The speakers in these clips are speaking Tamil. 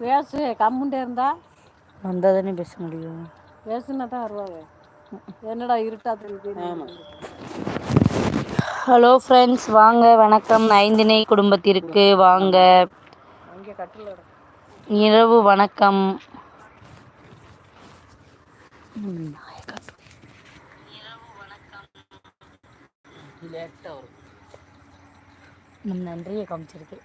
பேசு கம்முண்டே இருந்தா? வந்தால் தானே பேச முடியும். பேசுனா தான் வருவாங்க. என்னடா இருட்டா தெரியுது. ஹலோ ஃப்ரெண்ட்ஸ் வாங்க வணக்கம். ஐந்தினை குடும்பத்திற்கு வாங்க. இரவு வணக்கம். நன்றியை காமிச்சிருக்கு.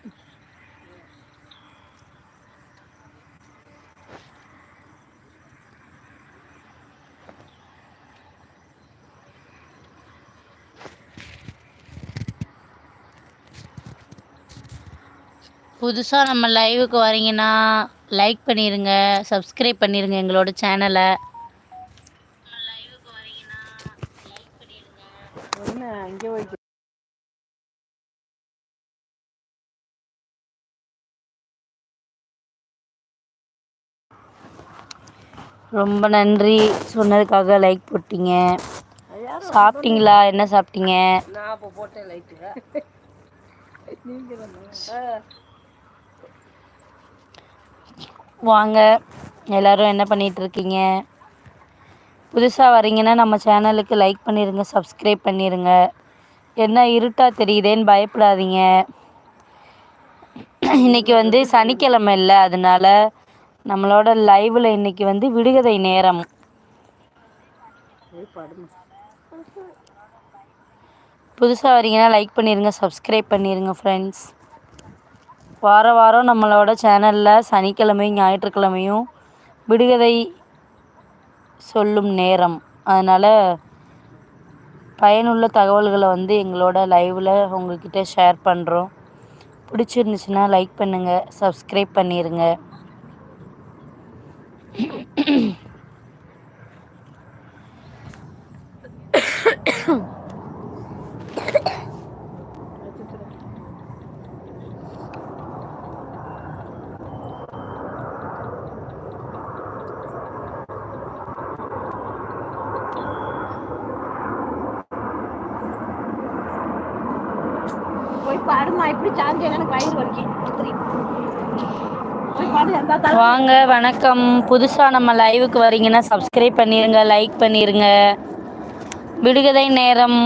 புதுசாக நம்ம லைவுக்கு வரீங்கன்னா லைக் பண்ணிடுங்க சப்ஸ்கிரைப் பண்ணிடுங்க எங்களோட சேனலை ரொம்ப நன்றி சொன்னதுக்காக லைக் போட்டீங்க. சாப்பிட்டீங்களா? என்ன சாப்பிட்டீங்க? நான் அப்போ போட்டேன் லைட்டு நீங்கள் வாங்க. எல்லாரும் என்ன பண்ணிட்டு இருக்கீங்க புதுசாக வரீங்கன்னா நம்ம சேனலுக்கு லைக் பண்ணிடுங்க சப்ஸ்கிரைப் பண்ணிடுங்க என்ன இருட்டாக தெரியுதேன்னு பயப்படாதீங்க. இன்னைக்கு வந்து சனிக்கிழமை இல்லை அதனால நம்மளோட லைவில் இன்னைக்கு வந்து விடுகதை நேரம். புதுசாக வரீங்கன்னா லைக் பண்ணிடுங்க சப்ஸ்கிரைப் பண்ணிடுங்க ஃப்ரெண்ட்ஸ் வார வாரம் நம்மளோட சேனலில் சனிக்கிழமையும் ஞாயிற்றுக்கிழமையும் விடுகதை சொல்லும் நேரம். அதனால் பயனுள்ள தகவல்களை வந்து எங்களோட லைவில் உங்கள்கிட்ட ஷேர் பண்ணுறோம் பிடிச்சிருந்துச்சுன்னா லைக் பண்ணுங்கள் சப்ஸ்கிரைப் பண்ணிடுங்க வாங்க வணக்கம். புதுசாக நம்ம லைவுக்கு வரீங்கன்னா சப்ஸ்கிரைப் பண்ணிடுங்க லைக் பண்ணிடுங்க விடுகதை நேரம்.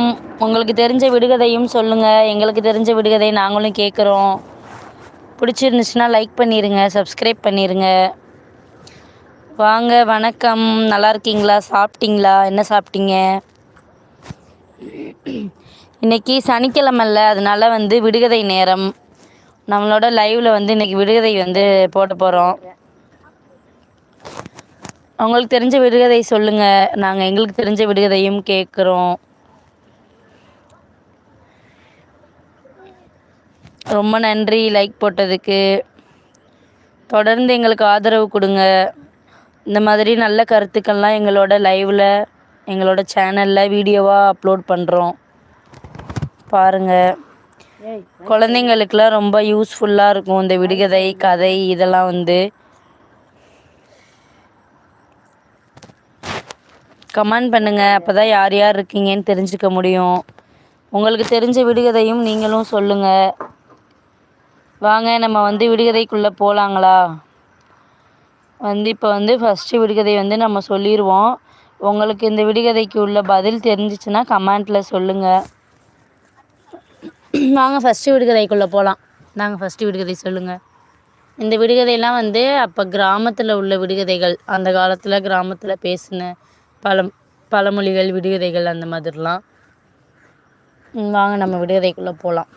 உங்களுக்கு தெரிஞ்ச விடுகதையும் சொல்லுங்கள் எங்களுக்கு தெரிஞ்ச விடுகதை நாங்களும் கேட்குறோம் பிடிச்சிருந்துச்சுன்னா லைக் பண்ணிடுங்க சப்ஸ்கிரைப் பண்ணிடுங்க வாங்க வணக்கம். நல்லா இருக்கீங்களா? சாப்பிட்டீங்களா? என்ன சாப்பிட்டீங்க? இன்னைக்கு சனிக்கிழமைல்ல அதனால் வந்து விடுகதை நேரம். நம்மளோட லைவில் வந்து இன்றைக்கி விடுகதை வந்து போட போகிறோம் அவங்களுக்கு தெரிஞ்ச விடுகதை சொல்லுங்கள் நாங்கள் எங்களுக்கு தெரிஞ்ச விடுகதையும் கேட்குறோம் ரொம்ப நன்றி லைக் போட்டதுக்கு. தொடர்ந்து எங்களுக்கு ஆதரவு கொடுங்க. இந்த மாதிரி நல்ல கருத்துக்கள்லாம் எங்களோட லைவில் எங்களோட சேனலில் வீடியோவாக அப்லோட் பண்ணுறோம் பாருங்கள் ஏய் குழந்தைங்களுக்கெல்லாம் ரொம்ப யூஸ்ஃபுல்லாக இருக்கும். இந்த விடுகதை கதை இதெல்லாம் வந்து. கமெண்ட் பண்ணுங்கள் அப்போ தான் யார் யார் இருக்கீங்கன்னு தெரிஞ்சுக்க முடியும். உங்களுக்கு தெரிஞ்ச விடுகதையும் நீங்களும் சொல்லுங்கள் வாங்க நம்ம வந்து விடுகதைக்குள்ளே போகலாங்களா வந்து இப்போ வந்து ஃபஸ்ட்டு விடுகதை வந்து நம்ம சொல்லிடுவோம் உங்களுக்கு இந்த விடுகதைக்கு உள்ள பதில் தெரிஞ்சிச்சுன்னா கமெண்ட்டில் சொல்லுங்கள் வாங்க ஃபஸ்ட்டு விடுகதைக்குள்ளே போகலாம் நாங்கள் ஃபஸ்ட்டு விடுகதை சொல்லுங்கள் இந்த விடுகதையெல்லாம் வந்து அப்போ கிராமத்தில் உள்ள விடுகதைகள் அந்த காலத்தில் கிராமத்தில் பேசின பழம் பழமொழிகள் விடுகதைகள் அந்த மாதிரிலாம். வாங்க நம்ம விடுகதைக்குள்ளே போகலாம்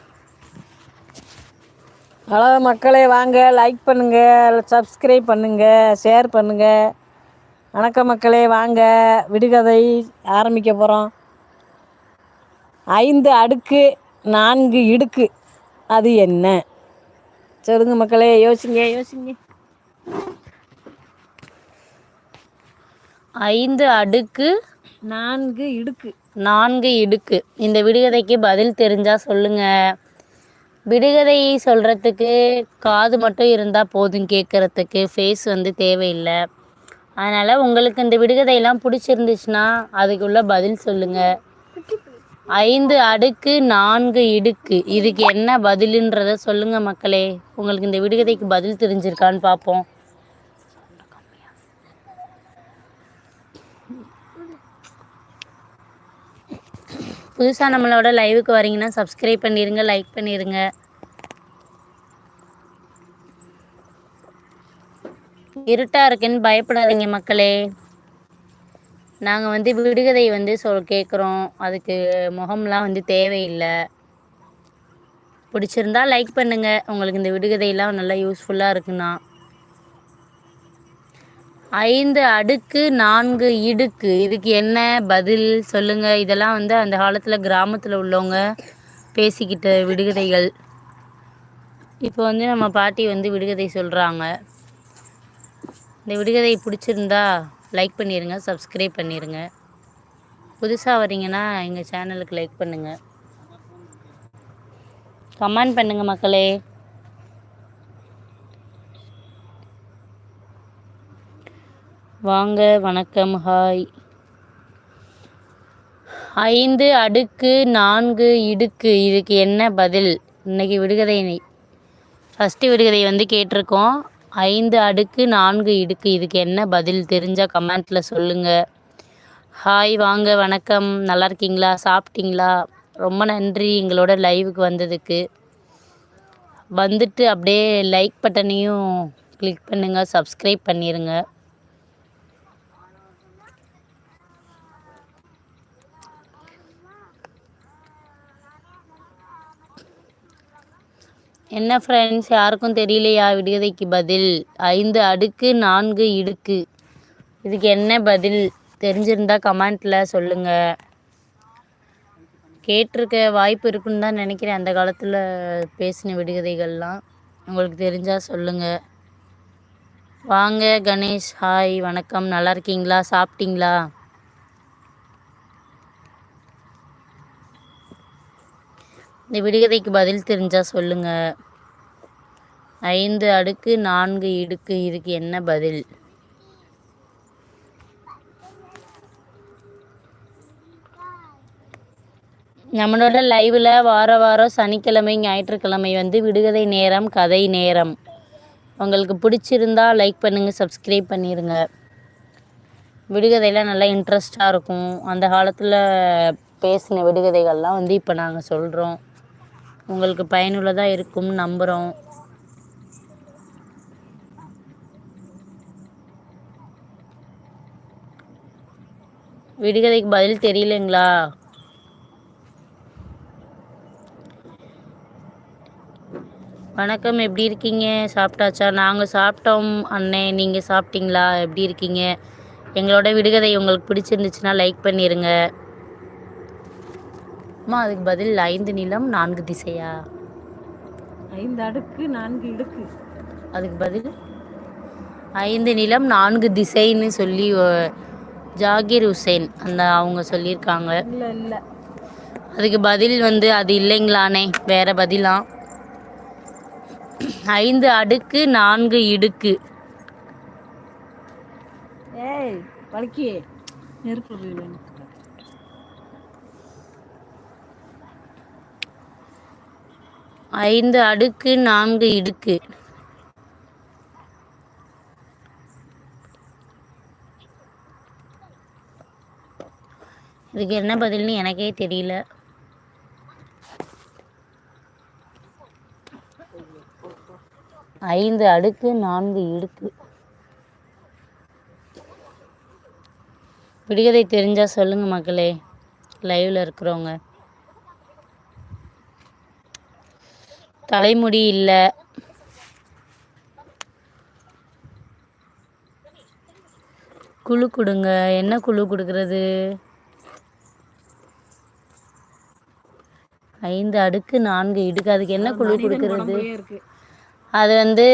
ஹலோ மக்களே வாங்க லைக் பண்ணுங்கள் சப்ஸ்கிரைப் பண்ணுங்கள் ஷேர் பண்ணுங்கள் வணக்கம் மக்களே வாங்க விடுகதை ஆரம்பிக்க போகிறோம் ஐந்து அடுக்கு நான்கு இடுக்கு. அது என்ன? சொல்லுங்க மக்களே யோசிங்க யோசிங்க. ஐந்து அடுக்கு. நான்கு இடுக்கு. நான்கு இடுக்கு. இந்த விடுகதைக்கு பதில் தெரிஞ்சா சொல்லுங்க. விடுகதை சொல்கிறதுக்கு காது மட்டும் இருந்தால் போதும் கேட்குறதுக்கு ஃபேஸ் வந்து தேவையில்லை. அதனால் உங்களுக்கு இந்த விடுகதையெல்லாம் பிடிச்சிருந்துச்சுன்னா அதுக்குள்ள பதில் சொல்லுங்கள் ஐந்து அடுக்கு நான்கு இடுக்கு. இதுக்கு என்ன பதிலுன்றத சொல்லுங்க மக்களே. உங்களுக்கு இந்த விடுகதைக்கு பதில் தெரிஞ்சிருக்கான்னு பார்ப்போம். புதுசாக நம்மளோட லைவுக்கு வரீங்கன்னா சப்ஸ்கிரைப் பண்ணிடுங்க லைக் பண்ணிடுங்க இருட்டாக இருக்குன்னு பயப்படாதீங்க மக்களே. நாங்கள் வந்து விடுகதை வந்து சொல் கேட்குறோம் அதுக்கு முகம்லாம் வந்து தேவையில்லை. பிடிச்சிருந்தா லைக் பண்ணுங்க. உங்களுக்கு இந்த விடுகதையெல்லாம் நல்லா யூஸ்ஃபுல்லாக இருக்குண்ணா ஐந்து அடுக்கு நான்கு இடுக்கு. இதுக்கு என்ன பதில்? சொல்லுங்க. இதெல்லாம் வந்து அந்த காலத்தில் கிராமத்தில் உள்ளவங்க பேசிக்கிட்ட விடுகதைகள். இப்போ வந்து நம்ம பாட்டி வந்து விடுகதை சொல்கிறாங்க இந்த விடுகதை பிடிச்சிருந்தா லைக் பண்ணிடுங்க சப்ஸ்கிரைப் பண்ணிடுங்க புதுசாக வரீங்கன்னா எங்கள் சேனலுக்கு லைக் பண்ணுங்கள் கமெண்ட் பண்ணுங்கள் மக்களே. வாங்க வணக்கம் ஹாய். ஐந்து அடுக்கு நான்கு இடுக்கு இதுக்கு என்ன பதில்? இன்னைக்கு விடுகதை ஃபஸ்ட்டு விடுகதை வந்து கேட்டிருக்கோம். ஐந்து அடுக்கு நான்கு இடுக்கு. இதுக்கு என்ன பதில்? தெரிஞ்சால் கமெண்ட்டில் சொல்லுங்கள் ஹாய் வாங்க வணக்கம். நல்லா இருக்கீங்களா? சாப்பிட்டீங்களா? ரொம்ப நன்றி எங்களோட லைவுக்கு வந்ததுக்கு. வந்துட்டு அப்படியே லைக் பட்டனையும் கிளிக் பண்ணுங்கள் சப்ஸ்கிரைப் பண்ணிடுங்க என்ன ஃப்ரெண்ட்ஸ் யாருக்கும் தெரியலையா? விடுகதைக்கு பதில். ஐந்து அடுக்கு நான்கு இடுக்கு. இதுக்கு என்ன பதில்? தெரிஞ்சிருந்தா கமெண்ட்டில் சொல்லுங்கள் கேட்டிருக்க வாய்ப்பு இருக்குன்னு தான் நினைக்கிறேன் அந்த காலத்தில் பேசின விடுகதைகள்லாம். உங்களுக்கு தெரிஞ்சால் சொல்லுங்கள் வாங்க கணேஷ் ஹாய் வணக்கம். நல்லா இருக்கீங்களா? சாப்பிட்டீங்களா? இந்த விடுகதைக்கு பதில் தெரிஞ்சால் சொல்லுங்கள் ஐந்து அடுக்கு நான்கு இடுக்கு இதுக்கு என்ன பதில்? நம்மளோட லைவில் வார வாரம் சனிக்கிழமை ஞாயிற்றுக்கிழமை வந்து விடுகதை நேரம் கதை நேரம். உங்களுக்கு பிடிச்சிருந்தா லைக் பண்ணுங்கள் சப்ஸ்கிரைப் பண்ணிடுங்க விடுகதையெல்லாம் நல்லா இன்ட்ரெஸ்டாக இருக்கும். அந்த காலத்தில் பேசின விடுகதைகள்லாம் வந்து இப்போ நாங்கள் சொல்கிறோம் உங்களுக்கு பயனுள்ளதாக இருக்கும்னு நம்புகிறோம் விடுகதைக்கு பதில் தெரியலங்களா? வணக்கம் எப்படி இருக்கீங்க? சாப்பிட்டாச்சா? நாங்கள் சாப்பிட்டோம் அண்ணே. நீங்கள் சாப்பிட்டீங்களா? எப்படி இருக்கீங்க? எங்களோட விடுகதை உங்களுக்கு பிடிச்சிருந்துச்சுன்னா லைக் பண்ணிடுங்க அம்மா அதுக்கு பதில் ஐந்து நிலம் நான்கு திசையா? ஐந்து அடுக்கு நான்கு இடுக்கு. அதுக்கு பதில்? ஐந்து நிலம் நான்கு திசைன்னு சொல்லி ஜாகிர் ஹுசைன் அந்த அவங்க சொல்லியிருக்காங்க. இல்லை இல்லை. அதுக்கு பதில் வந்து அது இல்லைங்களானே வேற பதிலா? ஐந்து அடுக்கு நான்கு இடுக்கு. ஏய் வலிக்கி நெருப்பு ஐந்து அடுக்கு நான்கு இடுக்கு. இதுக்கு என்ன பதில்னு எனக்கே தெரியல. ஐந்து அடுக்கு நான்கு இடுக்கு. விடுகதை தெரிஞ்சால் சொல்லுங்கள் மக்களே. லைவில் இருக்கிறவங்க. தலைமுடி இல்லை. குழு கொடுங்க. என்ன குழு கொடுக்கறது? ஐந்து அடுக்கு நான்கு இடுக்கு. அதுக்கு என்ன குழு கொடுக்கறது? அது வந்து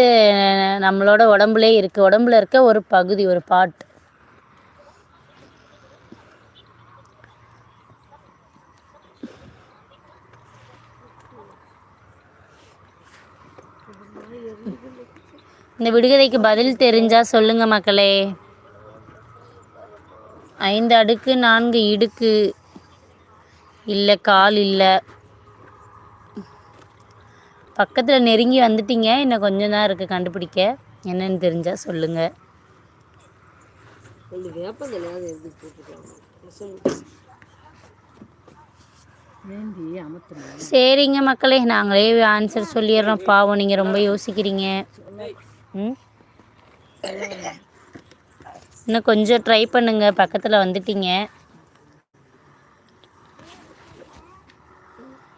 நம்மளோட உடம்புலே இருக்கு. உடம்புல இருக்க ஒரு பகுதி ஒரு பார்ட் இந்த விடுகதைக்கு பதில் தெரிஞ்சா சொல்லுங்க மக்களே. ஐந்து அடுக்கு நான்கு இடுக்கு. இல்லை கால் இல்லை. பக்கத்தில் நெருங்கி வந்துட்டீங்க. இன்னும் கொஞ்சம் தான் இருக்குது கண்டுபிடிக்க. என்னன்னு தெரிஞ்சா சொல்லுங்க. ரெண்டு வேப்பந்தலையாவது எழுதி போட்டுருக்காங்க சொல்லு ஏந்தி அமர்த்தணும் சரிங்க மக்களே நாங்களே ஆன்சர் சொல்லிடுறோம். பாவம் நீங்கள் ரொம்ப யோசிக்கிறீங்க. இன்னும் கொஞ்சம் ட்ரை பண்ணுங்க. பக்கத்தில் வந்துட்டீங்க.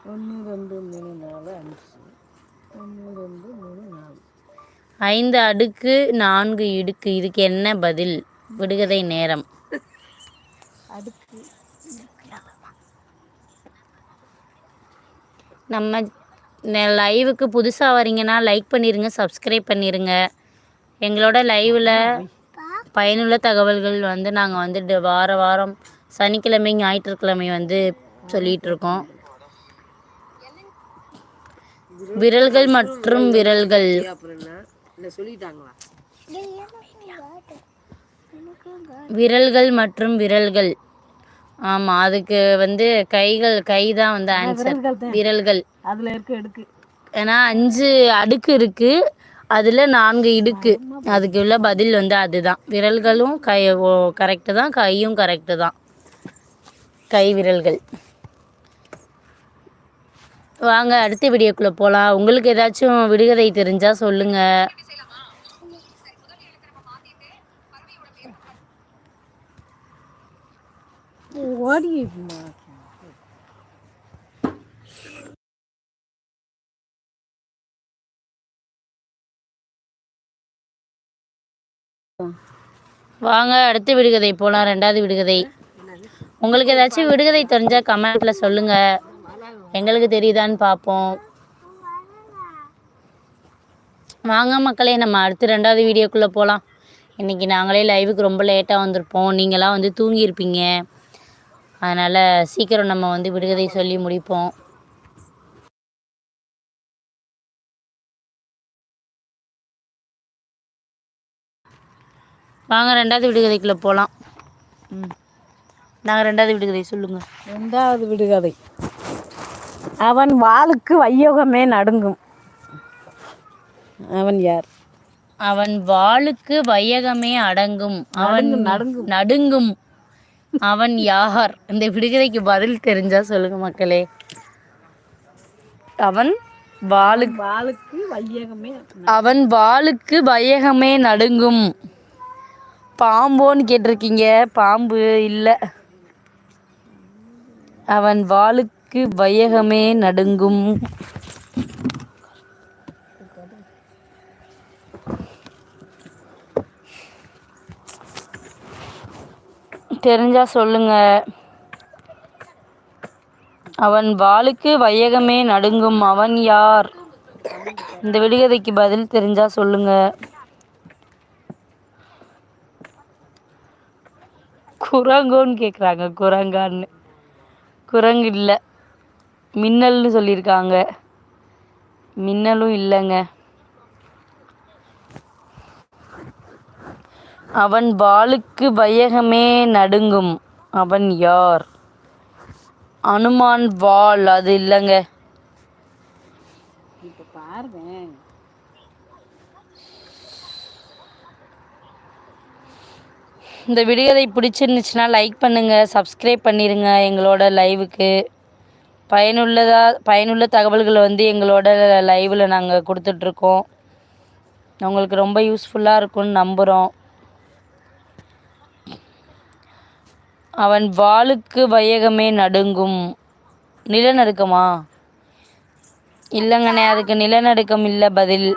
ஒன்று ரெண்டு மூணு நாலு அஞ்சு. ஒன்று ரெண்டு மூணு நாலு. ஐந்து அடுக்கு நான்கு இடுக்கு. இதுக்கு என்ன பதில்? விடுகதை நேரம். அடுக்கு. நம்ம லைவுக்கு புதுசாக வரீங்கன்னா லைக் பண்ணிடுங்க சப்ஸ்கிரைப் பண்ணிடுங்க எங்களோட லைவில் பயனுள்ள தகவல்கள் வந்து நாங்கள் வந்து ட- வார வாரம் சனிக்கிழமை ஞாயிற்றுக்கிழமை வந்து சொல்லிகிட்ருக்கோம் விரல்கள் மற்றும் விரல்கள். விரல்கள் மற்றும் விரல்கள். ஆமாம் அதுக்கு வந்து கைகள் கை தான் வந்து ஆன்சர் விரல்கள் அதில் இருக்க எடுக்கு ஏன்னா அஞ்சு அடுக்கு இருக்கு அதில் நான்கு இடுக்கு. அதுக்கு உள்ள பதில் வந்து அதுதான். விரல்களும் கை கரெக்டு தான் கையும் கரெக்டு தான். கை விரல்கள். வாங்க அடுத்த வீடியோக்குள்ளே போகலாம் உங்களுக்கு ஏதாச்சும் விடுகதை தெரிஞ்சால் சொல்லுங்கள் ஓடி வாங்க அடுத்த விடுகதை போகலாம் ரெண்டாவது விடுகதை. உங்களுக்கு ஏதாச்சும் விடுகதை தெரிஞ்சால் கமெண்ட்டில் சொல்லுங்கள் எங்களுக்கு தெரியுதான்னு பார்ப்போம் வாங்க மக்களே நம்ம அடுத்து ரெண்டாவது வீடியோக்குள்ளே போகலாம் இன்றைக்கி நாங்களே லைவுக்கு ரொம்ப லேட்டாக வந்திருப்போம். நீங்களாம் வந்து தூங்கியிருப்பீங்க. அதனால் சீக்கிரம் நம்ம வந்து விடுகதை சொல்லி முடிப்போம். வாங்க ரெண்டாவது விடுகதைக்குள்ளே போகலாம் ம். நாங்கள் ரெண்டாவது விடுகதை சொல்லுங்கள் ரெண்டாவது விடுகதை. அவன் வாளுக்கு வையோகமே நடுங்கும். அவன் யார்? அவன் வாளுக்கு வையகமே அடங்கும். அவன் நடுங்கும். நடுங்கும். அவன் யார்? இந்த விடுகதைக்கு பதில் தெரிஞ்சா சொல்லுங்க மக்களே. அவன் வாளுக்கு வாளுக்கு வையகமே அவன் வாளுக்கு வையகமே நடுங்கும். பாம்போன்னு கேட்டிருக்கீங்க. பாம்பு இல்லை. அவன் வாளுக்கு வையகமே நடுங்கும். தெரிஞ்சா சொல்லுங்க. அவன் வாளுக்கு வையகமே நடுங்கும் அவன் யார்? இந்த விடுகதைக்கு பதில் தெரிஞ்சா சொல்லுங்க. குரங்கோன்னு கேட்குறாங்க குரங்கான்னு. குரங்கு இல்லை. மின்னல்னு சொல்லியிருக்காங்க மின்னலும் இல்லைங்க. அவன் வாளுக்கு வையகமே நடுங்கும். அவன் யார்? அனுமான் வாள் அது இல்லைங்க. இந்த விடுகதை பிடிச்சிருந்துச்சுன்னா லைக் பண்ணுங்கள் சப்ஸ்கிரைப் பண்ணிடுங்க எங்களோட லைவுக்கு பயனுள்ளதா பயனுள்ள தகவல்களை வந்து எங்களோட லைவில் நாங்கள் கொடுத்துட்ருக்கோம் உங்களுக்கு ரொம்ப யூஸ்ஃபுல்லாக இருக்கும்னு நம்புகிறோம் அவன் வாளுக்கு வையகமே நடுங்கும். நிலநடுக்கமா? இல்லைங்கண்ணே அதுக்கு நிலநடுக்கம் இல்லை பதில்.